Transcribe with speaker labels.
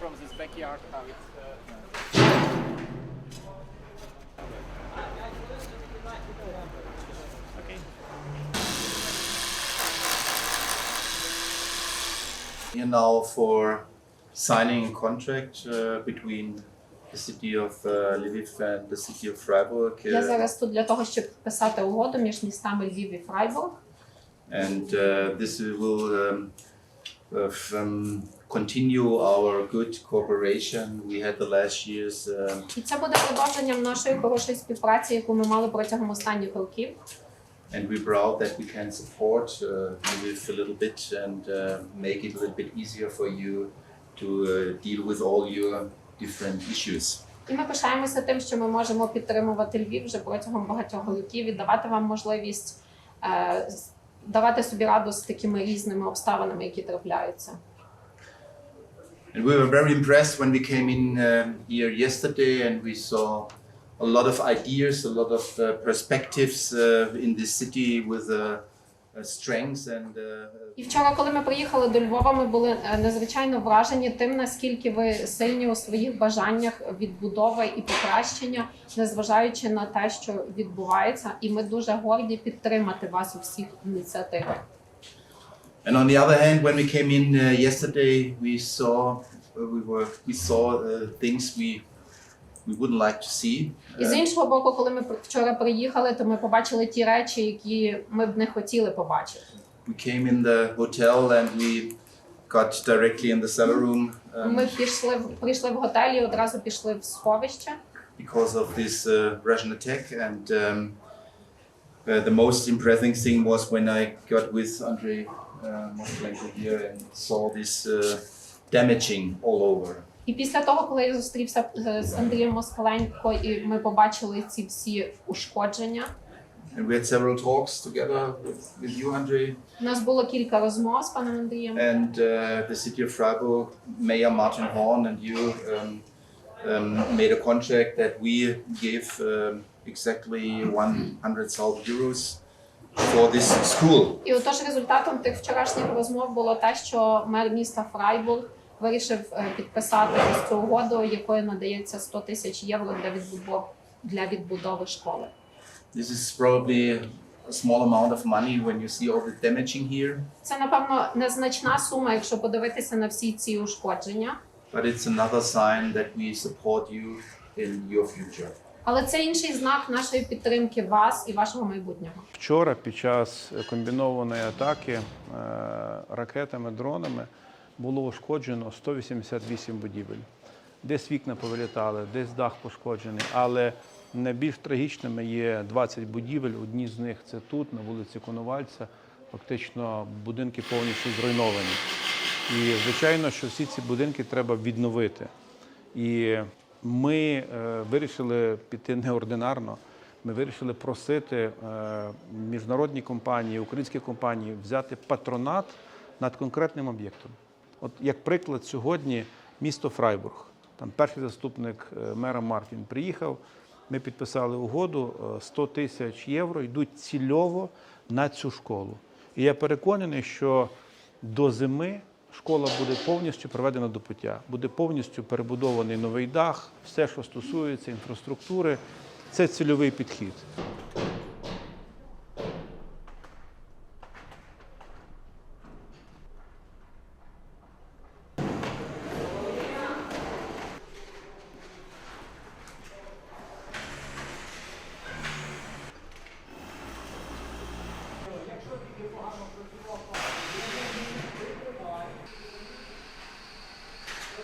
Speaker 1: from this backyard how it's. Uh, okay.
Speaker 2: Here now for signing a contract uh, between the city of uh, Lviv and the city of Freiburg.
Speaker 3: Я
Speaker 2: uh,
Speaker 3: зараз тут для того, щоб підписати угоду між містами Львів і Фрайбург.
Speaker 2: and uh, this will um, of, um, continue our good cooperation we had the last years. Uh,
Speaker 3: І це буде продовженням нашої хорошої співпраці, яку ми мали протягом останніх років.
Speaker 2: and we're proud that we can support uh, Lviv a little bit and uh, make it a little bit easier for you to uh, deal with all your different issues.
Speaker 3: І ми пишаємося тим, що ми можемо підтримувати Львів вже протягом багатьох років і давати вам можливість е, з- давати собі раду з такими різними обставинами, які трапляються.
Speaker 2: And we were very impressed when we came in um, here yesterday and we saw a lot of ideas, a lot of uh, perspectives uh, in this city with uh, uh, uh,
Speaker 3: І вчора, коли ми приїхали до Львова, ми були е, надзвичайно вражені тим, наскільки ви сильні у своїх бажаннях відбудови і покращення, незважаючи на те, що відбувається, і ми дуже горді підтримати вас у всіх ініціативах.
Speaker 2: and on the other hand when we came in uh, yesterday we saw uh, we were we saw uh, things we we wouldn't like to see
Speaker 3: І з
Speaker 2: Uh,
Speaker 3: іншого боку, коли ми пр- вчора приїхали, то ми побачили ті речі, які ми б не хотіли побачити.
Speaker 2: we came in the hotel and we got directly in the cellar room um,
Speaker 3: Ми пішли в- прийшли в готель і одразу пішли в сховище.
Speaker 2: because of this uh, Russian attack. And um, uh, the most impressive thing was when I got with Andrei uh, Mosklenko here and saw this uh, damaging all over.
Speaker 3: І після того, коли я зустрівся е, з Андрієм Москаленко, і ми побачили ці всі ушкодження.
Speaker 2: And we had several talks together with, with you, Andrei,
Speaker 3: У нас було кілька розмов з паном Андрієм.
Speaker 2: and uh, the city of Freiburg, Mayor Martin Horn, and you um, um, made a contract that we give um, exactly 100,000 euros for this school.
Speaker 3: І отож результатом тих вчорашніх розмов було те, що мер міста Фрайбург вирішив е, підписати ось цю угоду, якою надається 100 тисяч євро для відбудови для відбудови школи.
Speaker 2: This is probably a small amount of money when you see all the damaging here,
Speaker 3: Це напевно незначна сума, якщо подивитися на всі ці ушкодження.
Speaker 2: but it's another sign that we support you in your future.
Speaker 3: Але це інший знак нашої підтримки вас і вашого майбутнього.
Speaker 4: Вчора під час комбінованої атаки е, ракетами, дронами було ушкоджено 188 будівель. Десь вікна повилітали, десь дах пошкоджений. Але найбільш трагічними є 20 будівель. Одні з них це тут, на вулиці Коновальця. Фактично будинки повністю зруйновані. І звичайно, що всі ці будинки треба відновити. І ми е, вирішили піти неординарно. Ми вирішили просити е, міжнародні компанії, українські компанії взяти патронат над конкретним об'єктом. От як приклад, сьогодні місто Фрайбург. Там перший заступник е, мера Мартін приїхав. Ми підписали угоду е, 100 тисяч євро йдуть цільово на цю школу. І я переконаний, що до зими школа буде повністю приведена до пуття, буде повністю перебудований новий дах, все, що стосується інфраструктури. Це цільовий підхід.